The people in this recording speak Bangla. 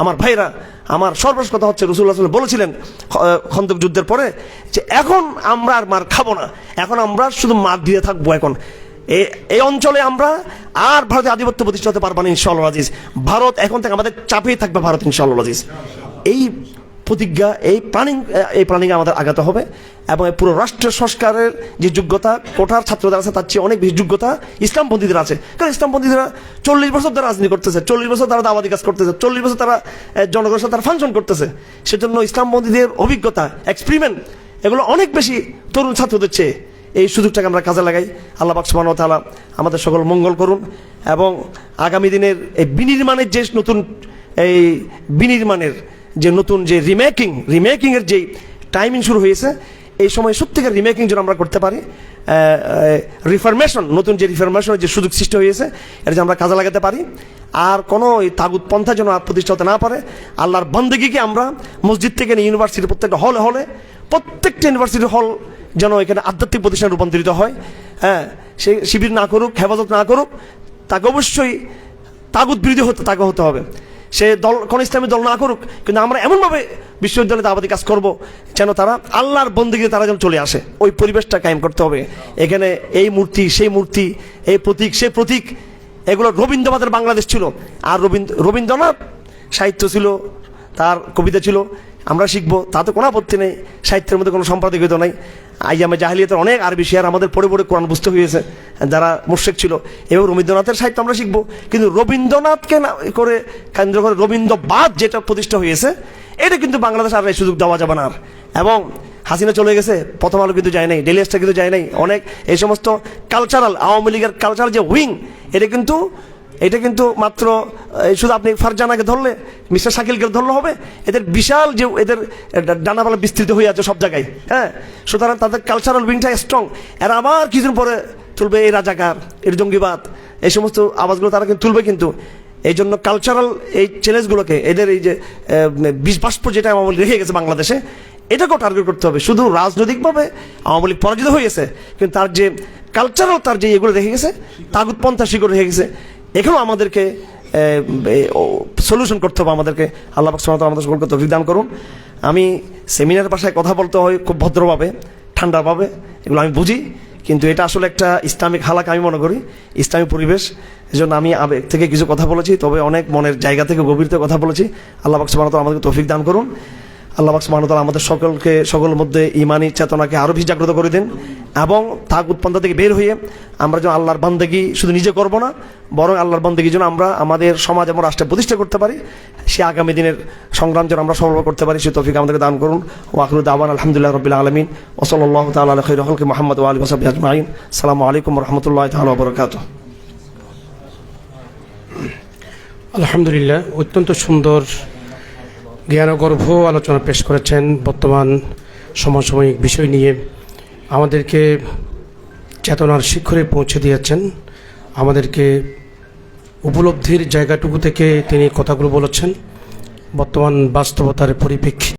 আমার ভাইরা, আমার সর্বশেষ কথা হচ্ছে রসুল্লাহ বলেছিলেন খন্দক যুদ্ধের পরে যে এখন আমরা আর মার খাব না, এখন আমরা শুধু মার দিয়ে থাকব এখন। এই অঞ্চলে আমরা আর ভারতের আধিপত্য প্রতিষ্ঠা হতে পারব না ইনশাল্লাহ আজিজ। ভারত এখন থেকে আমাদের চাপেই থাকবে ভারত ইনশাল্লাহ এই প্রতিজ্ঞা, এই প্ল্যানিং এই প্ল্যানিং আমাদের আগাতে হবে এবং পুরো রাষ্ট্র সংস্কারের যে যোগ্যতা, কোঠার ছাত্রদের আছে তার চেয়ে অনেক বেশি যোগ্যতা ইসলামপন্থীদের আছে। কারণ ইসলামপন্থীরা চল্লিশ বছর তারা রাজনীতি করতেছে, চল্লিশ বছর তারা দাওয়াতি কাজ করতেছে, চল্লিশ বছর তারা জনগণের সাথে তারা ফাংশন করতেছে। সেজন্য ইসলামপন্থীদের অভিজ্ঞতা এক্সপেরিমেন্ট এগুলো অনেক বেশি তরুণ ছাত্রদের চেয়ে। এই সুযোগটাকে আমরা কাজে লাগাই। আল্লাহ সুবহানাহু ওয়া আমাদের সকল মঙ্গল করুন এবং আগামী দিনের এই বিনির্মাণের যে নতুন, এই বিনির্মাণের যে নতুন যে রিমেকিং রিমেকিংয়ের যে টাইমিং শুরু হয়েছে, এই সময় সত্যিকার রিমেকিং যেন আমরা করতে পারি রিফরমেশন নতুন যে রিফরমেশনের যে সুযোগ সৃষ্টি হয়েছে, এটা যেন আমরা কাজে লাগাতে পারি। আর কোনো এই তাগুত পন্থা যেন প্রতিষ্ঠা হতে না পারে, আল্লাহর বন্দেগীকে আমরা মসজিদ থেকে নিয়ে ইউনিভার্সিটি প্রত্যেকটা হলে হলে প্রত্যেকটা ইউনিভার্সিটি হল যেন এখানে আধ্যাত্মিক প্রতিষ্ঠানে রূপান্তরিত হয়। হ্যাঁ সে শিবির না করুক, হেফাজত না করুক, তাকে অবশ্যই তাগুত বিরোধী হতে তাকে হতে হবে। সে দল, কোন ইসলামী দল না করুক, কিন্তু আমরা এমনভাবে বিশ্ববিদ্যালয়ে দাবাতি কাজ করব যেন তারা আল্লাহর বন্দিকে তারা যেন চলে আসে। ওই পরিবেশটা কায়েম করতে হবে। এখানে এই মূর্তি, সেই মূর্তি, এই প্রতীক, সেই প্রতীক, এগুলো রবীন্দ্রনাথের বাংলাদেশ ছিল। আর রবীন্দ্র, রবীন্দ্রনাথ সাহিত্য ছিল, তার কবিতা ছিল। আমরা শিখব, তাতে কোনো আপত্তি নেই, সাহিত্যের মধ্যে কোনো সম্পাদকীয়তা নাই। আইয়ামে জাহিলিয়াতের অনেক আরবি শেয়ার আমাদের পড়ে পড়ে কোরআন বুঝতে হয়েছে, যারা মুর্শেক ছিল। এবং রবীন্দ্রনাথের সাহিত্য আমরা শিখব। কিন্তু রবীন্দ্রনাথকে না করে কেন্দ্র করে রবীন্দ্রবাদ যেটা প্রতিষ্ঠা হয়েছে, এটা কিন্তু বাংলাদেশ আর এই সুযোগ দেওয়া যাবে না আর। এবং হাসিনা চলে গেছে, প্রথম আলো কিন্তু যায় নাই ডেলি স্টার কিন্তু যায় নাই, অনেক এই সমস্ত কালচারাল আওয়ামী লীগের কালচারাল যে উইং এটা কিন্তু এটা কিন্তু মাত্র শুধু আপনি ফারজানাকে ধরলে, মিস্টার শাকিলকে ধরলে হবে, এদের বিশাল যে এদের ডানাপালা বিস্তৃত হয়ে আছে সব জায়গায় হ্যাঁ? সুতরাং তাদের কালচারাল উইংটা স্ট্রং এরা আবার কিছুদিন পরে তুলবে এই রাজাকার এর জঙ্গিবাদ, এই সমস্ত আওয়াজগুলো তারা কিন্তু তুলবে কিন্তু। এই জন্য কালচারাল এই চ্যালেঞ্জগুলোকে এদের এই যে বিষ বাষ্প যেটা আওয়ামী রেখে গেছে বাংলাদেশে, এটাকেও টার্গেট করতে হবে। শুধু রাজনৈতিকভাবে আওয়ামী লীগ পরাজিত হয়ে গেছে, কিন্তু তার যে কালচারাল তার যে এগুলো রেখে গেছে তাগুতপন্থা শিকড় রেখে গেছে এখানেও আমাদেরকে সলিউশন করতে হবে, আমাদেরকে আল্লাহ তাআলা আমাদের সকলকে তৌফিক দান করুন। আমি সেমিনার ভাষায় কথা বলতে হয় খুব ভদ্রভাবে, ঠান্ডাভাবে, এগুলো আমি বুঝি, কিন্তু এটা আসলে একটা ইসলামিক হালাক আমি মনে করি ইসলামিক পরিবেশ। এই জন্য আমি আবেগ থেকে কিছু কথা বলেছি, তবে অনেক মনের জায়গা থেকে গভীরতে কথা বলেছি। আল্লাহ তাআলা আমাদেরকে তৌফিক দান করুন। আল্লাহ সুবহানাহু আমাদের সকলকে, সকলের মধ্যে ইমানি চেতনাকে আরও বেশি জাগ্রত করে দিন এবং তাক উৎপন্ন থেকে বের হয়ে আমরা যেন আল্লাহর বান্দেগি শুধু নিজে করব না, বরং আল্লাহর বান্দেগি যেন আমরা আমাদের সমাজ এবং রাষ্ট্রে প্রতিষ্ঠা করতে পারি। সে আগামী দিনের সংগ্রাম যেন আমরা সফল করতে পারি সে তৌফিক আমাদেরকে দান করুন। ওয়াকরুদ দাওয়ান আলহামদুলিল্লাহ রবিল আলমিন। ওসল্লাহ তাআলা আলা খৈর হলকে মোহাম্মদ আলী ওসাবি আজমাইন। সালামু আলাইকুম রহমতুল্লাহ তাআলা বরকাত আলহামদুলিল্লাহ, অত্যন্ত সুন্দর জ্ঞানগর্ভ আলোচনা পেশ করেছেন বর্তমান সমসাময়িক বিষয় নিয়ে। আমাদেরকে চেতনার শিখরে পৌঁছে দিয়েছেন। আমাদেরকে উপলব্ধির জায়গাটুকু থেকে তিনি কথাগুলো বলেছেন। বর্তমান বাস্তবতার পরিপ্রেক্ষিতে